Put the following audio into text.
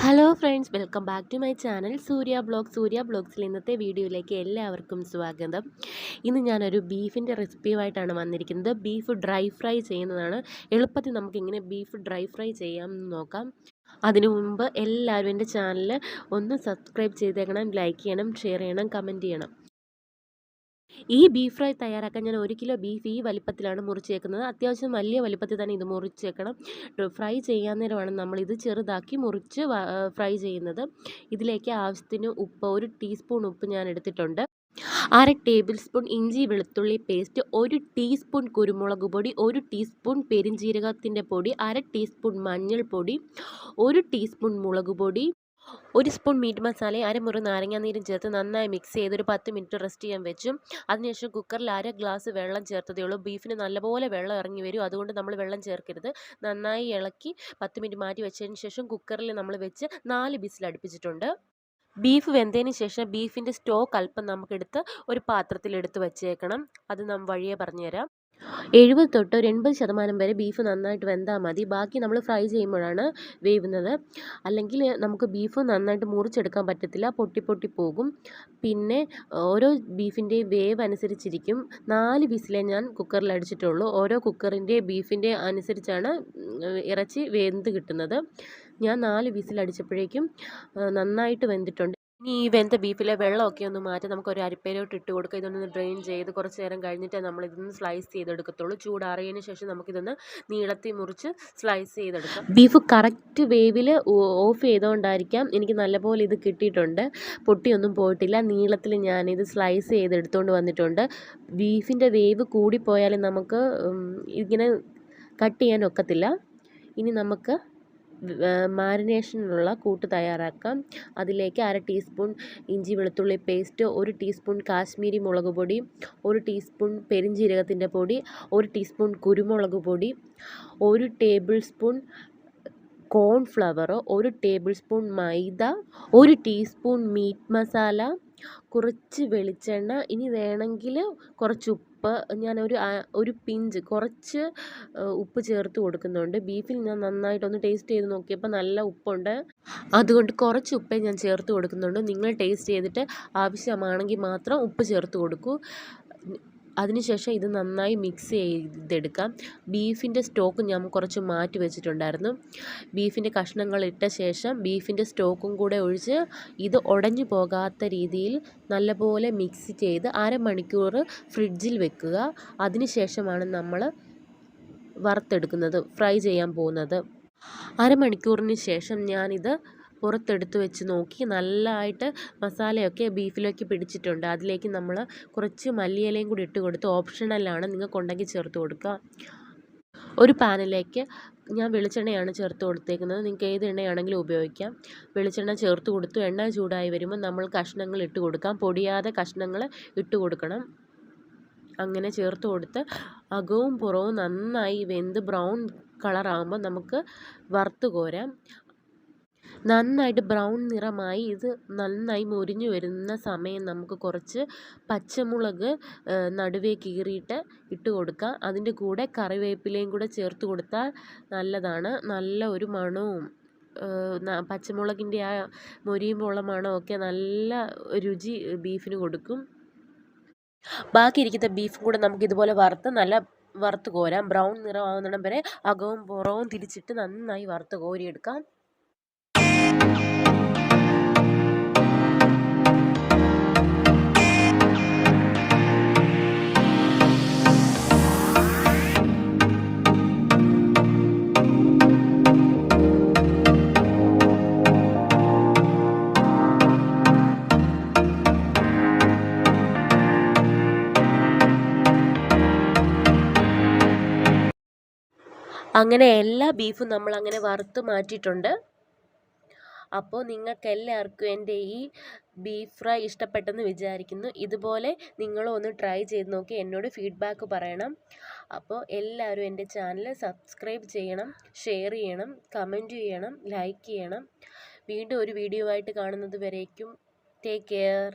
Hello friends welcome back to my channel Surya blog Surya ബ്ലോഗ്സിൽ ഇന്നത്തെ വീഡിയോയിലേക്ക് എല്ലാവർക്കും സ്വാഗതം. ഇന്ന് ഞാനൊരു ബീഫിന്റെ റെസിപ്പിയുമായിട്ടാണ് വന്നിരിക്കുന്നത്. ബീഫ് ഡ്രൈ ഫ്രൈ ചെയ്യുന്നതാണ്. എളുപ്പത്തിൽ നമുക്കിങ്ങനെ ബീഫ് ഡ്രൈ ഫ്രൈ ചെയ്യാമെന്ന് നോക്കാം. അതിനു മുമ്പ് എല്ലാവരും എന്റെ ചാനൽ ഒന്ന് സബ്സ്ക്രൈബ് ചെയ്തേക്കണം ലൈക്ക് ചെയ്യണം ഷെയർ ചെയ്യണം കമന്റ് ചെയ്യണം. ഈ ബീഫ് ഫ്രൈ തയ്യാറാക്കാൻ ഞാൻ ഒരു കിലോ ബീഫ് ഈ വലിപ്പത്തിലാണ് മുറിച്ചേക്കുന്നത്. അത്യാവശ്യം വലിയ വലിപ്പത്തിൽ തന്നെ ഇത് മുറിച്ചേക്കണം. ഫ്രൈ ചെയ്യാൻ നേരമാണ് നമ്മളിത് ചെറുതാക്കി മുറിച്ച് ഫ്രൈ ചെയ്യുന്നത്. ഇതിലേക്ക് ആവശ്യത്തിന് ഉപ്പ് ഒരു ടീസ്പൂൺ ഉപ്പ് ഞാൻ എടുത്തിട്ടുണ്ട്. അര ടേബിൾ സ്പൂൺ ഇഞ്ചി വെളുത്തുള്ളി പേസ്റ്റ് ഒരു ടീസ്പൂൺ കുരുമുളക് പൊടി ഒരു ടീസ്പൂൺ പെരിഞ്ജീരകത്തിന്റെ പൊടി അര ടീസ്പൂൺ മഞ്ഞൾപ്പൊടി ഒരു ടീസ്പൂൺ മുളക് പൊടി ഒരു സ്പൂൺ മീറ്റ് മസാലയും അരമുറി നാരങ്ങാനീരും ചേർത്ത് നന്നായി മിക്സ് ചെയ്ത് ഒരു പത്ത് മിനിറ്റ് റെസ്റ്റ് ചെയ്യാൻ വെച്ചു. അതിനുശേഷം കുക്കറിൽ അര ഗ്ലാസ് വെള്ളം ചേർത്തതേ ഉള്ളൂ. ബീഫിന് നല്ലപോലെ വെള്ളം ഇറങ്ങി വരും. അതുകൊണ്ട് നമ്മൾ വെള്ളം ചേർക്കരുത്. നന്നായി ഇളക്കി പത്ത് മിനിറ്റ് മാറ്റി വെച്ചതിന് ശേഷം കുക്കറിൽ നമ്മൾ വെച്ച് നാല് ബിസിൽ അടുപ്പിച്ചിട്ടുണ്ട്. ബീഫ് വെന്തതിന് ശേഷം ബീഫിന്റെ സ്റ്റോക്ക് അല്പം നമുക്കെടുത്ത് ഒരു പാത്രത്തിൽ എടുത്ത് വെച്ചേക്കണം. അത് നാം വഴിയെ പറഞ്ഞുതരാം. എഴുപത് തൊട്ട് ഒരു എൺപത് ശതമാനം വരെ ബീഫ് നന്നായിട്ട് വെന്താൽ മതി. ബാക്കി നമ്മൾ ഫ്രൈ ചെയ്യുമ്പോഴാണ് വേവുന്നത്. അല്ലെങ്കിൽ നമുക്ക് ബീഫ് നന്നായിട്ട് മുറിച്ചെടുക്കാൻ പറ്റത്തില്ല. പൊട്ടി പൊട്ടി പോകും. പിന്നെ ഓരോ ബീഫിന്റെയും വേവ് അനുസരിച്ചിരിക്കും. നാല് വിസിലേ ഞാൻ കുക്കറിൽ അടിച്ചിട്ടുള്ളൂ. ഓരോ കുക്കറിന്റെ ബീഫിന്റെ അനുസരിച്ചാണ് ഇറച്ചി വെന്ത് കിട്ടുന്നത്. ഞാൻ നാല് വിസിലടിച്ചപ്പോഴേക്കും നന്നായിട്ട് വെന്തിട്ടുണ്ട്. ഇനി ഈ വെന്ത ബീഫിലെ വെള്ളമൊക്കെ ഒന്ന് മാറ്റി നമുക്ക് ഒരു അരിപ്പയിലോട്ട് ഇട്ട് കൊടുക്കുക. ഇതൊന്ന് ഡ്രെയിൻ ചെയ്ത് കുറച്ച് നേരം കഴിഞ്ഞിട്ടേ നമ്മൾ ഇതൊന്ന് സ്ലൈസ് ചെയ്തെടുക്കത്തുള്ളൂ. ചൂടാറിയതിന് ശേഷം നമുക്കിതൊന്ന് നീളത്തിൽ മുറിച്ച് സ്ലൈസ് ചെയ്തെടുക്കാം. ബീഫ് കറക്റ്റ് വേവിൽ ഓഫ് ചെയ്തുകൊണ്ടായിരിക്കാം. എനിക്ക് നല്ലപോലെ ഇത് കിട്ടിയിട്ടുണ്ട്. പൊട്ടിയൊന്നും പോയിട്ടില്ല. നീളത്തിൽ ഞാനിത് സ്ലൈസ് ചെയ്തെടുത്തുകൊണ്ട് വന്നിട്ടുണ്ട്. ബീഫിന്റെ വേവ് കൂടിപ്പോയാൽ നമുക്ക് ഇങ്ങനെ കട്ട് ചെയ്യാൻ ഒക്കത്തില്ല. ഇനി നമുക്ക് മാരിനേഷനുള്ള കൂട്ട് തയ്യാറാക്കാം. അതിലേക്ക് അര ടീസ്പൂൺ ഇഞ്ചി വെളുത്തുള്ളി പേസ്റ്റ് ഒരു ടീസ്പൂൺ കാശ്മീരി മുളക് പൊടി ഒരു ടീസ്പൂൺ പെരിഞ്ജീരകത്തിന്റെ പൊടി ഒരു ടീസ്പൂൺ കുരുമുളക് പൊടി ഒരു ടേബിൾ സ്പൂൺ കോൺഫ്ലവർ ഒരു ടേബിൾ സ്പൂൺ മൈദ ഒരു ടീസ്പൂൺ മീറ്റ് മസാല കുറച്ച് വെളിച്ചെണ്ണ ഇനി വേണമെങ്കിൽ കുറച്ച് ഉപ്പ്. ഞാൻ ഒരു ഒരു പിഞ്ച് കുറച്ച് ഉപ്പ് ചേർത്ത് കൊടുക്കുന്നുണ്ട്. ബീഫിൽ ഞാൻ നന്നായിട്ടൊന്ന് ടേസ്റ്റ് ചെയ്ത് നോക്കിയപ്പോൾ നല്ല ഉപ്പുണ്ട്. അതുകൊണ്ട് കുറച്ച് ഉപ്പേ ഞാൻ ചേർത്ത് കൊടുക്കുന്നുണ്ട്. നിങ്ങൾ ടേസ്റ്റ് ചെയ്തിട്ട് ആവശ്യമാണെങ്കിൽ മാത്രം ഉപ്പ് ചേർത്ത് കൊടുക്കൂ. അതിനുശേഷം ഇത് നന്നായി മിക്സ് ചെയ്തെടുക്കാം. ബീഫിന്റെ സ്റ്റോക്ക് ഞാൻ കുറച്ച് മാറ്റി വെച്ചിട്ടുണ്ടായിരുന്നു. ബീഫിന്റെ കഷ്ണങ്ങൾ ഇട്ട ശേഷം ബീഫിന്റെ സ്റ്റോക്കും കൂടെ ഒഴിച്ച് ഇത് ഉടഞ്ഞു പോകാത്ത രീതിയിൽ നല്ലപോലെ മിക്സ് ചെയ്ത് അരമണിക്കൂർ ഫ്രിഡ്ജിൽ വെക്കുക. അതിനുശേഷമാണ് നമ്മൾ വറുത്തെടുക്കുന്നത് ഫ്രൈ ചെയ്യാൻ പോകുന്നത്. അരമണിക്കൂറിന് ശേഷം ഞാനിത് പുറത്തെടുത്ത് വെച്ച് നോക്കി നല്ലതായിട്ട് മസാലയൊക്കെ ബീഫിലേക്ക് പിടിച്ചിട്ടുണ്ട്. അതിലേക്ക് നമ്മൾ കുറച്ച് മല്ലിയിലയും കൂടി ഇട്ട് കൊടുത്ത് ഓപ്ഷണലാണ് നിങ്ങൾക്കുണ്ടെങ്കിൽ ചേർത്ത് കൊടുക്കുക. ഒരു പാനിലേക്ക് ഞാൻ വെളിച്ചെണ്ണയാണ് ചേർത്ത് കൊടുത്തേക്കുന്നത്. നിങ്ങൾക്ക് ഏത് എണ്ണയാണെങ്കിലും ഉപയോഗിക്കാം. വെളിച്ചെണ്ണ ചേർത്ത് കൊടുത്തു. എണ്ണ ചൂടായി വരുമ്പോൾ നമ്മൾ കഷ്ണങ്ങൾ ഇട്ട് കൊടുക്കാം. പൊടിയാതെ കഷ്ണങ്ങൾ ഇട്ട് കൊടുക്കണം. അങ്ങനെ ചേർത്ത് കൊടുത്ത് അകവും പുറവും നന്നായി വെന്ത് ബ്രൗൺ കളറാകുമ്പോൾ നമുക്ക് വറുത്ത് കോരാം. നന്നായിട്ട് ബ്രൗൺ നിറമായി ഇത് നന്നായി മൊരിഞ്ഞു വരുന്ന സമയം നമുക്ക് കുറച്ച് പച്ചമുളക് നടുവേ കീറിയിട്ട് ഇട്ട് കൊടുക്കാം. അതിന്റെ കൂടെ കറിവേപ്പിലയും കൂടെ ചേർത്ത് കൊടുത്താൽ നല്ലതാണ്. നല്ല ഒരു മണവും പച്ചമുളകിന്റെ ആ മൊരിയുമ്പോൾ ഉള്ള മണമൊക്കെ നല്ല രുചി ബീഫിന് കൊടുക്കും. ബാക്കി ഇരിക്കുന്ന ബീഫും കൂടെ നമുക്ക് ഇതുപോലെ വറുത്ത് നല്ല വറുത്ത് കോരാം. ബ്രൗൺ നിറമാകുന്നിടം വരെ അകവും പുറവും തിരിച്ചിട്ട് നന്നായി വറുത്ത് കോരിയെടുക്കാം. അങ്ങനെ എല്ലാ ബീഫും നമ്മൾ അങ്ങനെ വറുത്ത് മാറ്റിയിട്ടുണ്ട്. അപ്പോൾ നിങ്ങൾക്ക് എല്ലാവർക്കും എന്റെ ഈ ബീഫ് ഫ്രൈ ഇഷ്ടപ്പെട്ടെന്ന് വിചാരിക്കുന്നു. ഇതുപോലെ നിങ്ങളും ഒന്ന് ട്രൈ ചെയ്ത് നോക്കി എന്നോട് ഫീഡ്ബാക്ക് പറയണം. അപ്പോൾ എല്ലാവരും എന്റെ ചാനൽ സബ്സ്ക്രൈബ് ചെയ്യണം ഷെയർ ചെയ്യണം കമന്റ് ചെയ്യണം ലൈക്ക് ചെയ്യണം. വീണ്ടും ഒരു വീഡിയോ ആയിട്ട് കാണുന്നത് വരേക്കും. Take care.